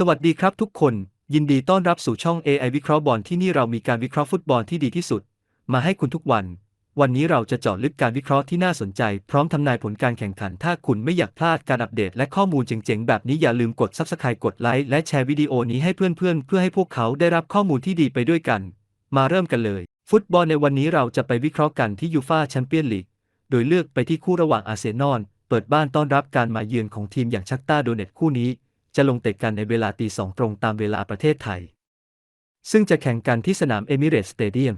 สวัสดีครับทุกคน ยินดีต้อนรับสู่ช่อง AI วิเคราะห์บอลที่นี่เรามีการวิเคราะห์ฟุตบอลที่ดีที่สุด มาให้คุณทุกวัน วันนี้เราจะเจาะลึกการวิเคราะห์ที่น่าสนใจ พร้อมทำนายผลการแข่งขัน ถ้าคุณไม่อยากพลาดการอัปเดตและข้อมูลเจ๋งๆ แบบนี้อย่าลืมกด Subscribe กดไลค์และแชร์วิดีโอนี้ให้เพื่อนๆ เพื่อให้พวกเขาได้รับข้อมูลที่ดีไปด้วยกัน มาเริ่มกันเลย ฟุตบอลในวันนี้เราจะไปวิเคราะห์กันที่ยูฟาแชมเปี้ยนลีกโดยเลือกไปที่คู่ระหว่างอาร์เซนอลเปิดบ้านต้อนรับการมาเยือนของทีมอย่างชักตาโดเนตคู่นี้ จะลงเตะกันในเวลาตีสองตรงตามเวลาประเทศไทย ซึ่งจะแข่งกันที่สนามเอมิเรตสเตเดียม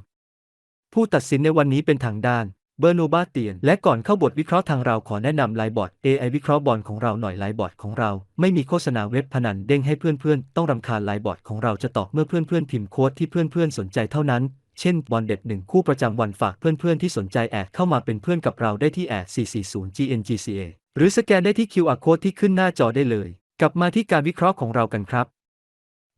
ผู้ตัดสินในวันนี้เป็นทางด้านเบอร์โนบาเตียน และก่อนเข้าบทวิเคราะห์ทางเราขอแนะนำไลน์บอร์ด AI วิเคราะห์บอลของเราหน่อยไลน์บอร์ดของเรา ไม่มีโฆษณาเว็บพนันเด้งให้เพื่อนๆ ต้องรำคาญไลน์บอร์ดของเราจะตอบเมื่อเพื่อนๆ พิมพ์โค้ดที่เพื่อนๆ สนใจเท่านั้น เช่น บอลเด็ดหนึ่งคู่ประจำวันฝากเพื่อนๆ ที่สนใจแอดเข้ามาเป็นเพื่อนกับเราได้ที่แอด440 GNGCA หรือสแกนได้ที่ QR code ที่ขึ้นหน้าจอได้เลย กลับมาที่การวิเคราะห์ของเรากันครับ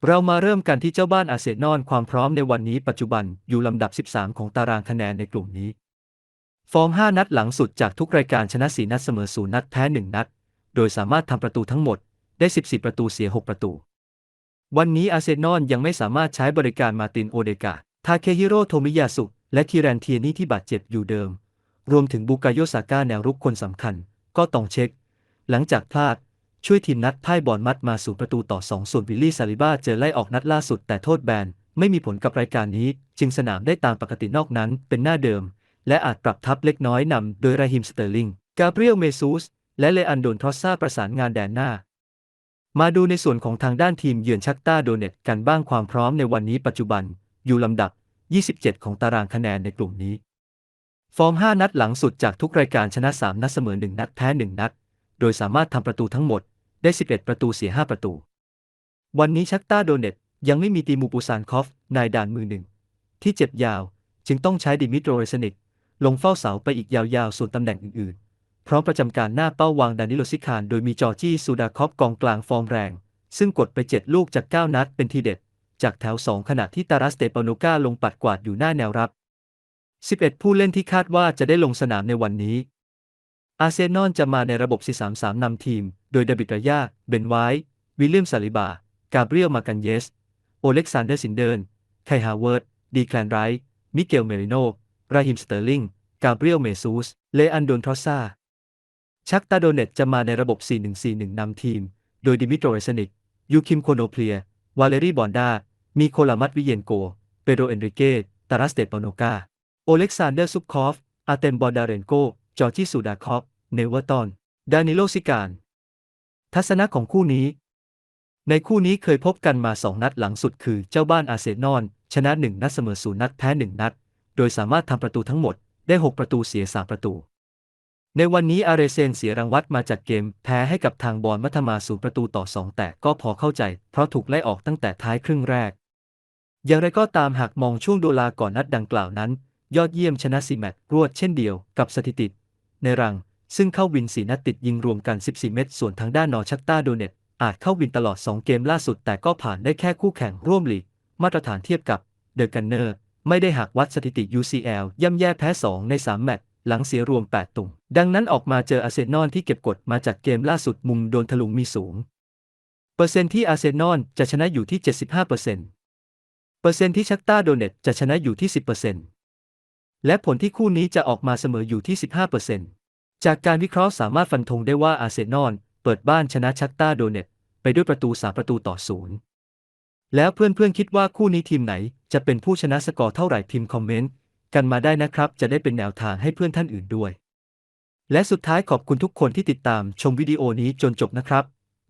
เรามาเริ่มกันที่เจ้าบ้านอาเซนอลความพร้อมในวันนี้ปัจจุบันอยู่ลำดับ 13 ของตารางคะแนนในกลุ่มนี้ ฟอร์ม 5 นัดหลังสุดจากทุกรายการชนะ 4 นัดเสมอ 0 นัดแพ้ 1 นัด โดยสามารถทำประตูทั้งหมดได้ 14 ประตูเสีย 6 ประตู วันนี้อาเซนอลยังไม่สามารถใช้บริการมาตินโอเดกาทาเคฮิโร่โทมิยาสุและคิรันเทียนี่ที่บาดเจ็บอยู่เดิม รวมถึงบุกาโยซาก้าแนวรุกคนสำคัญ ก็ต้องเช็ค หลังจากพลาด ช่วยทีมนัดพ่ายบอลมัดมาสู่ประตูต่อ 2 ส่วนวิลลี่ซาลิบ้าเจอไล่ออกนัดล่าสุดแต่โทษแบน ไม่มีผลกับรายการนี้ จึงสนามได้ตามปกตินอกนั้นเป็นหน้าเดิม และอาจปรับทับเล็กน้อยนำโดยราฮิมสเตอร์ลิง กาเบรียลเมซูส และเลอันโดนทรอสซาประสานงานแดนหน้า มาดูในส่วนของทางด้านทีมเยือนชักต้าโดเนตกันบ้างความพร้อมในวันนี้ปัจจุบัน อยู่ลำดับ 27 ของตารางคะแนนในกลุ่มนี้ ฟอร์ม 5 นัดหลังสุดจากทุกรายการชนะ 3 นัดเสมอ 1 นัดแพ้ 1 นัด โดยสามารถทำประตูทั้งหมด ได้ 11 ประตูเสีย 5 ประตู วันนี้ชักต้าโดเนตยังไม่มีตีมูปูซานคอฟ นายด่านมือหนึ่ง ที่เจ็บยาวจึงต้องใช้ดิมิโตรเรสนิก ลงเฝ้าเสาไปอีกยาวๆ ส่วนตำแหน่งอื่นๆ พร้อมประจำการหน้าเป้าวางดานิโลซิคาน โดยมีจอร์จี้ซูดาคอฟกองกลางฟอร์มแรง ซึ่งกดไป 7 ลูกจาก 9 นัดเป็นทีเด็ด จากแถว 2 ขณะที่ตารัสเตปาโนกาลงปัดกวาดอยู่หน้าแนวรับ 11 ผู้เล่นที่คาดว่าจะได้ลงสนามในวันนี้ อาร์เซนอลจะมาในระบบ 4-3-3 นำทีม โดยเดบิดรายาเบนไวท์ วิลเลียมซาลิบา กาเบรียลมากันเยส โอเล็กซานเดอร์ซินเดิร์นไคฮาเวิร์ด ดีแคลนไรท์ มิเกลเมริโน ราฮิมสเตอร์ลิง กาเบรียลเมซูส เลอันโดนทรอซาชักตาโดเนตจะมาในระบบ 4-1-4-1 นำทีม โดยดิมิโตรเอสนิก ยูคิมโคโนเพลีย วาเลรีบอนดา มีโคลามัตวิเยนโก เปโดรเอนริเกตารัสเตปโนกา โอเล็กซานเดอร์ซุปคอฟ อาเตมบอดาเรนโก จอร์จิสูดาคอฟ เนวตันดานิโลซิการ ทัศนะของคู่นี้ ในคู่นี้เคยพบกันมา2นัดหลังสุดคือเจ้าบ้านอาเซนอลชนะ1นัดเสมอ0นัดแพ้1นัด โดยสามารถทำประตูทั้งหมดได้ 6 ประตูเสีย 3 ประตู ในวันนี้อาร์เรเซนเสียรางวัลมาจากเกม แพ้ให้กับทางบอลมัทมาศูนย์ประตูต่อ 2 แต่ก็พอเข้าใจ เพราะถูกไล่ออกตั้งแต่ท้ายครึ่งแรก อย่างไรก็ตามหากมองช่วงโดลาก่อนนัดดังกล่าวนั้น ยอดเยี่ยมชนะ4แมตช์รวดเช่นเดียวกับสถิติ ในรัง ซึ่งเข้าวิน4นัดติดยิงรวมกัน 14 เม็ด ส่วนทางด้านนอชักต้าโดเนตอาจเข้าวินตลอด 2 เกมล่าสุด แต่ก็ผ่านได้แค่คู่แข่งร่วมลีก มาตรฐานเทียบกับเดอะกันเนอร์ ไม่ได้หากวัดสถิติ UCL ย่ำแย่แพ้ 2 ใน 3 แมตช์ หลังเสียรวม 8 ตุงดังนั้นออกมาเจออาเซนอลที่เก็บกดมาจากเกมล่าสุดมุมโดนถลุงมีสูง เปอร์เซ็นต์ที่อาเซนอลจะชนะอยู่ที่ 75%เปอร์เซ็นต์เปอร์เซ็นต์ที่ชักต้าโดเนตจะชนะอยู่ที่ 10%และผลที่คู่นี้จะออกมาเสมออยู่ที่ 15% จากการวิเคราะห์สามารถฟันธงได้ว่าอาร์เซนอลเปิดบ้านชนะชักต้าโดเนตไปด้วยประตู 3 ประตูต่อศูนย์แล้วเพื่อนๆคิดว่าคู่นี้ทีมไหนจะเป็นผู้ชนะสกอร์เท่าไหร่พิมพ์คอมเมนต์กันมาได้นะครับ จะได้เป็นแนวทางให้เพื่อนท่านอื่นด้วย และสุดท้ายขอบคุณทุกคนที่ติดตามชมวิดีโอนี้จนจบนะครับ